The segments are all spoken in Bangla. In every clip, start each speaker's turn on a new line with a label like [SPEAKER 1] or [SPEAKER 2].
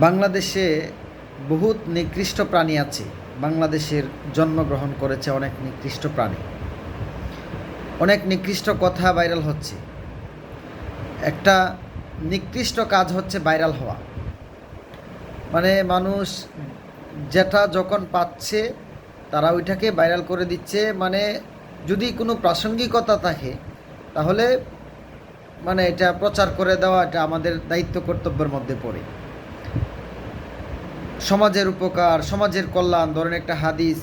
[SPEAKER 1] বাংলাদেশে বহুত নিকৃষ্ট প্রাণী আছে। বাংলাদেশের জন্মগ্রহণ করেছে অনেক নিকৃষ্ট প্রাণী। অনেক নিকৃষ্ট কথা ভাইরাল হচ্ছে। একটা নিকৃষ্ট কাজ হচ্ছে ভাইরাল হওয়া। মানে মানুষ যেটা যখন পাচ্ছে, তারা ওইটাকে ভাইরাল করে দিচ্ছে। মানে যদি কোনো প্রাসঙ্গিকতা থাকে, তাহলে মানে এটা প্রচার করে দেওয়া এটা আমাদের দায়িত্ব কর্তব্যের মধ্যে পড়ে। সমাজের উপকার, সমাজের কল্যাণ, ধরেন একটা হাদিস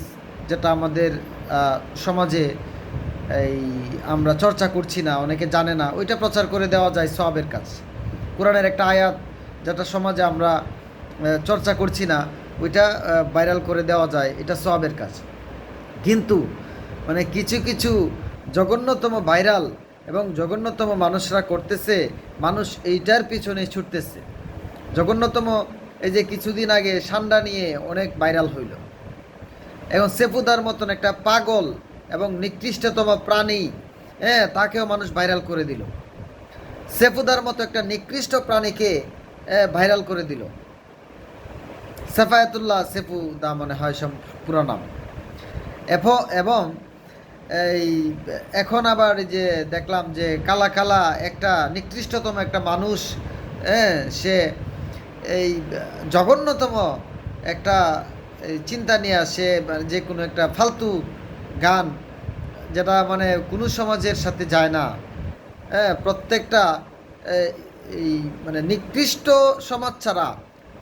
[SPEAKER 1] যেটা আমাদের সমাজে এই আমরা চর্চা করছি না, অনেকে জানে না, ওইটা প্রচার করে দেওয়া যায় সবের কাজ কোরআনের একটা আয়াত যেটা সমাজে আমরা চর্চা করছি না, ওইটা ভাইরাল করে দেওয়া যায়, এটা সবের কাজ কিন্তু মানে কিছু কিছু জঘন্যতম ভাইরাল এবং জঘন্যতম মানুষরা করতেছে, মানুষ এইটার পিছনে ছুটতেছে। জঘন্যতম এই যে কিছুদিন আগে সান্ডা নিয়ে অনেক ভাইরাল হইল। এবং সেফুদার মতন একটা পাগল এবং নিকৃষ্টতম প্রাণী হ্যাঁ তাকেও মানুষ ভাইরাল করে দিল। সেফুদার মতো একটা নিকৃষ্ট প্রাণীকে ভাইরাল করে দিল। সেফায়াতুল্লাহ সেফু দা মনে হয় সব পুরো নাম। এবং এই, এখন আবার যে দেখলাম যে কালা কালা একটা নিকৃষ্টতম একটা মানুষ হ্যাঁ সে এই জঘন্যতম একটা চিন্তা নিয়ে আসে যে কোনো একটা ফালতু গান, যেটা মানে কোনো সমাজের সাথে যায় না। হ্যাঁ প্রত্যেকটা এই মানে নিকৃষ্ট সমাজ ছাড়া,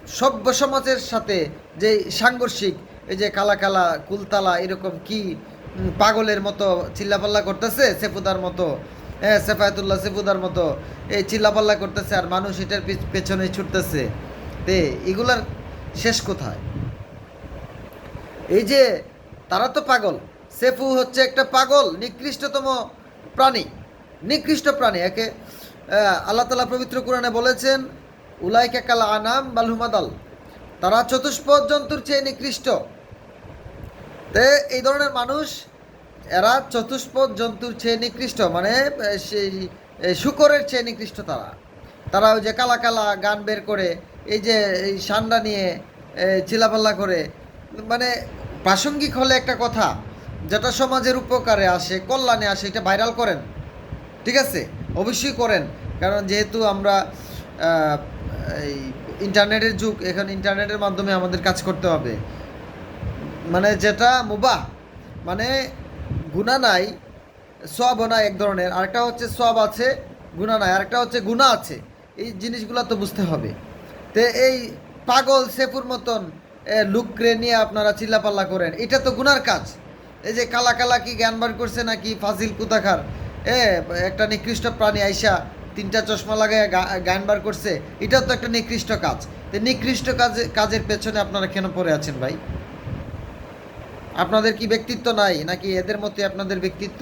[SPEAKER 1] সভ্য সমাজের সাথে যে সাংঘর্ষিক, এই যে কালা কালা, কুলতালা, এরকম কি পাগলের মতো চিল্লাপাল্লা করতেছে সেফুদার মতো হ্যাঁ সেফায়তুল্লাহ সেফুদার মতো, এই চিল্লাপাল্লা করতেছে আর মানুষ এটার পিছ- পেছনে ছুটতেছে। তে এগুলার শেষ কোথায়? এই যে তারা তো পাগল। সেফু হচ্ছে একটা পাগল, নিকৃষ্টতম প্রাণী। নিকৃষ্ট প্রাণী, একে আল্লাহ তালা পবিত্র কোরআনে বলেছেন, উলাইকা কাল আনাম বালহুমাদাল তারা চতুষ্পদ জন্তুর চেয়ে নিকৃষ্ট। তে এই ধরনের মানুষ, এরা চতুষ্পদ জন্তুর চেয়ে নিকৃষ্ট মানে সেই শুকরের চেয়ে নিকৃষ্ট তারা। তারা ওই যে কালা কালা গান বের করে এই যে এই সান্ডা নিয়ে চিলাপাল্লা করে মানে প্রাসঙ্গিক হলে একটা কথা, যেটা সমাজের উপকারে আসে, কল্যাণে আসে, এটা ভাইরাল করেন, ঠিক আছে? অবশ্যই করেন, কারণ যেহেতু আমরা এই ইন্টারনেটের যুগ, এখন ইন্টারনেটের মাধ্যমে আমাদের কাজ করতে হবে। মানে যেটা মুবাহ মানে গুণা নাই সব নাই এক ধরনের, আরেকটা হচ্ছে সব আছে গুণা নাই, আরেকটা হচ্ছে গুণা আছে, এই জিনিসগুলো তো বুঝতে হবে। এই পাগল সেপুর মতন লুকরে নিয়ে আপনারা চিল্লাপাল্লা করেন। এটা তো গুনার কাজ। এই যে কালা কালা কি জ্ঞান বার করছে নাকি ফাজিল কুতাখার? এ, একটা নিকৃষ্ট প্রাণী আইসা তিনটা চশমা লাগায় গান বার করছে, এটাও তো একটা নিকৃষ্ট কাজ। তো নিকৃষ্ট কাজে, কাজের পেছনে আপনারা কেন পড়ে আছেন ভাই? আপনাদের কি ব্যক্তিত্ব নাই? নাকি এদের মধ্যে আপনাদের ব্যক্তিত্ব?